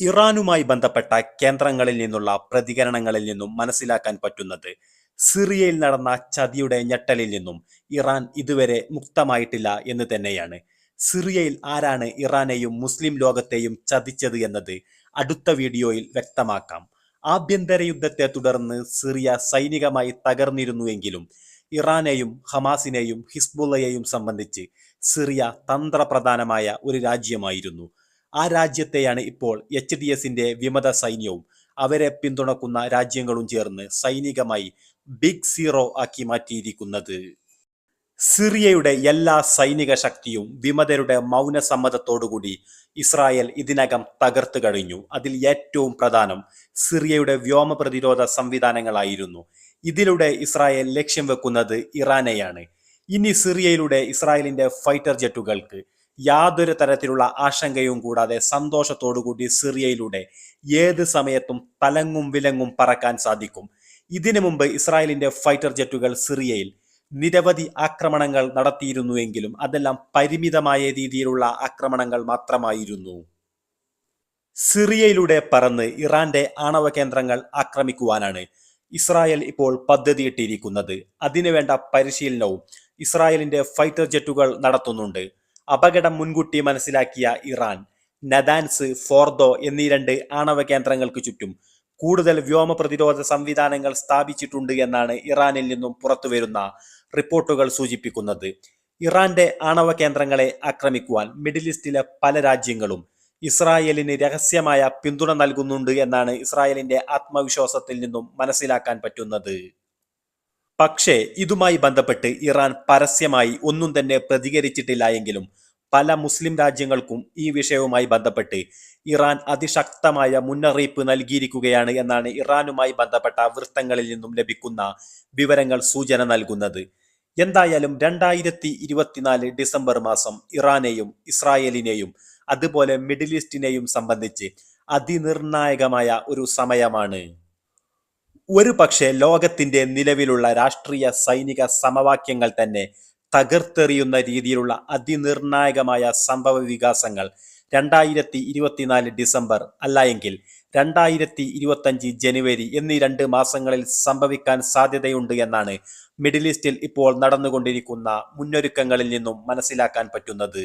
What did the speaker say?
ഇറാനുമായി ബന്ധപ്പെട്ട കേന്ദ്രങ്ങളിൽ നിന്നുള്ള പ്രതികരണങ്ങളിൽ നിന്നും മനസ്സിലാക്കാൻ പറ്റുന്നത് സിറിയയിൽ നടന്ന ചതിയുടെ ഞെട്ടലിൽ നിന്നും ഇറാൻ ഇതുവരെ മുക്തമായിട്ടില്ല എന്ന് തന്നെയാണ്. സിറിയയിൽ ആരാണ് ഇറാനെയും മുസ്ലിം ലോകത്തെയും ചതിച്ചത് എന്നത് അടുത്ത വീഡിയോയിൽ വ്യക്തമാക്കാം. ആഭ്യന്തര യുദ്ധത്തെ തുടർന്ന് സിറിയ സൈനികമായി തകർന്നിരുന്നുവെങ്കിലും ഇറാനെയും ഹമാസിനെയും ഹിസ്ബുള്ളയെയും സംബന്ധിച്ച് സിറിയ തന്ത്രപ്രധാനമായ ഒരു രാജ്യമായിരുന്നു. ആ രാജ്യത്തെയാണ് ഇപ്പോൾ എച്ച് ഡി എസിന്റെ വിമത സൈന്യവും. അവരെ പിന്തുണക്കുന്ന രാജ്യങ്ങളും ചേർന്ന് സൈനികമായി ബിഗ് സീറോ ആക്കി മാറ്റിയിരിക്കുന്നത്. സിറിയയുടെ എല്ലാ സൈനിക ശക്തിയും വിമതരുടെ മൗനസമ്മതത്തോടുകൂടി ഇസ്രായേൽ ഇതിനകം തകർത്തു കഴിഞ്ഞു. അതിൽ ഏറ്റവും പ്രധാനം സിറിയയുടെ വ്യോമ പ്രതിരോധ സംവിധാനങ്ങളായിരുന്നു. ഇതിലൂടെ ഇസ്രായേൽ ലക്ഷ്യം വെക്കുന്നത് ഇറാനെയാണ്. ഇനി സിറിയയിലൂടെ ഇസ്രായേലിന്റെ ഫൈറ്റർ ജെറ്റുകൾക്ക് യാതൊരു തരത്തിലുള്ള ആശങ്കയും കൂടാതെ സന്തോഷത്തോടുകൂടി സിറിയയിലൂടെ ഏത് സമയത്തും തലങ്ങും വിലങ്ങും പറക്കാൻ സാധിക്കും. ഇതിനു മുമ്പ് ഇസ്രായേലിന്റെ ഫൈറ്റർ ജെറ്റുകൾ സിറിയയിൽ നിരവധി ആക്രമണങ്ങൾ നടത്തിയിരുന്നുവെങ്കിലും അതെല്ലാം പരിമിതമായ രീതിയിലുള്ള ആക്രമണങ്ങൾ മാത്രമായിരുന്നു. സിറിയയിലൂടെ പറന്ന് ഇറാന്റെ ആണവ കേന്ദ്രങ്ങൾ ആക്രമിക്കുവാനാണ് ഇസ്രായേൽ ഇപ്പോൾ പദ്ധതിയിട്ടിരിക്കുന്നത്. അതിനുവേണ്ട പരിശീലനവും ഇസ്രായേലിന്റെ ഫൈറ്റർ ജെറ്റുകൾ നടത്തുന്നുണ്ട്. അപകടം മുൻകൂട്ടി മനസ്സിലാക്കിയ ഇറാൻ നദാൻസ് ഫോർദോ എന്നീ രണ്ട് ആണവ കേന്ദ്രങ്ങൾക്ക് ചുറ്റും കൂടുതൽ വ്യോമ പ്രതിരോധ സംവിധാനങ്ങൾ സ്ഥാപിച്ചിട്ടുണ്ട് എന്നാണ് ഇറാനിൽ നിന്നും പുറത്തുവരുന്ന റിപ്പോർട്ടുകൾ സൂചിപ്പിക്കുന്നത്. ഇറാന്റെ ആണവ കേന്ദ്രങ്ങളെ ആക്രമിക്കുവാൻ മിഡിൽ ഈസ്റ്റിലെ പല രാജ്യങ്ങളും ഇസ്രായേലിന് രഹസ്യമായ പിന്തുണ നൽകുന്നുണ്ട് എന്നാണ് ഇസ്രായേലിന്റെ ആത്മവിശ്വാസത്തിൽ നിന്നും മനസ്സിലാക്കാൻ പറ്റുന്നത്. പക്ഷേ ഇതുമായി ബന്ധപ്പെട്ട് ഇറാൻ പരസ്യമായി ഒന്നും തന്നെ പ്രതികരിച്ചിട്ടില്ല എങ്കിലും പല മുസ്ലിം രാജ്യങ്ങൾക്കും ഈ വിഷയവുമായി ബന്ധപ്പെട്ട് ഇറാൻ അതിശക്തമായ മുന്നറിയിപ്പ് നൽകിയിരിക്കുകയാണ് എന്നാണ് ഇറാനുമായി ബന്ധപ്പെട്ട വൃത്തങ്ങളിൽ നിന്നും ലഭിക്കുന്ന വിവരങ്ങൾ സൂചന നൽകുന്നത്. എന്തായാലും രണ്ടായിരത്തി ഇരുപത്തിനാല് ഡിസംബർ മാസം ഇറാനെയും ഇസ്രായേലിനെയും അതുപോലെ മിഡിൽ ഈസ്റ്റിനെയും സംബന്ധിച്ച് അതിനിർണായകമായ ഒരു സമയമാണ്. ഒരു പക്ഷേ ലോകത്തിന്റെ നിലവിലുള്ള രാഷ്ട്രീയ സൈനിക സമവാക്യങ്ങൾ തന്നെ തകർത്തെറിയുന്ന രീതിയിലുള്ള അതിനിർണായകമായ സംഭവ വികാസങ്ങൾ രണ്ടായിരത്തി ഇരുപത്തിനാല് ഡിസംബർ അല്ല എങ്കിൽ രണ്ടായിരത്തി ഇരുപത്തഞ്ച് ജനുവരി എന്നീ രണ്ട് മാസങ്ങളിൽ സംഭവിക്കാൻ സാധ്യതയുണ്ട് എന്നാണ് മിഡിൽ ഈസ്റ്റിൽ ഇപ്പോൾ നടന്നുകൊണ്ടിരിക്കുന്ന മുന്നൊരുക്കങ്ങളിൽ നിന്നും മനസ്സിലാക്കാൻ പറ്റുന്നത്.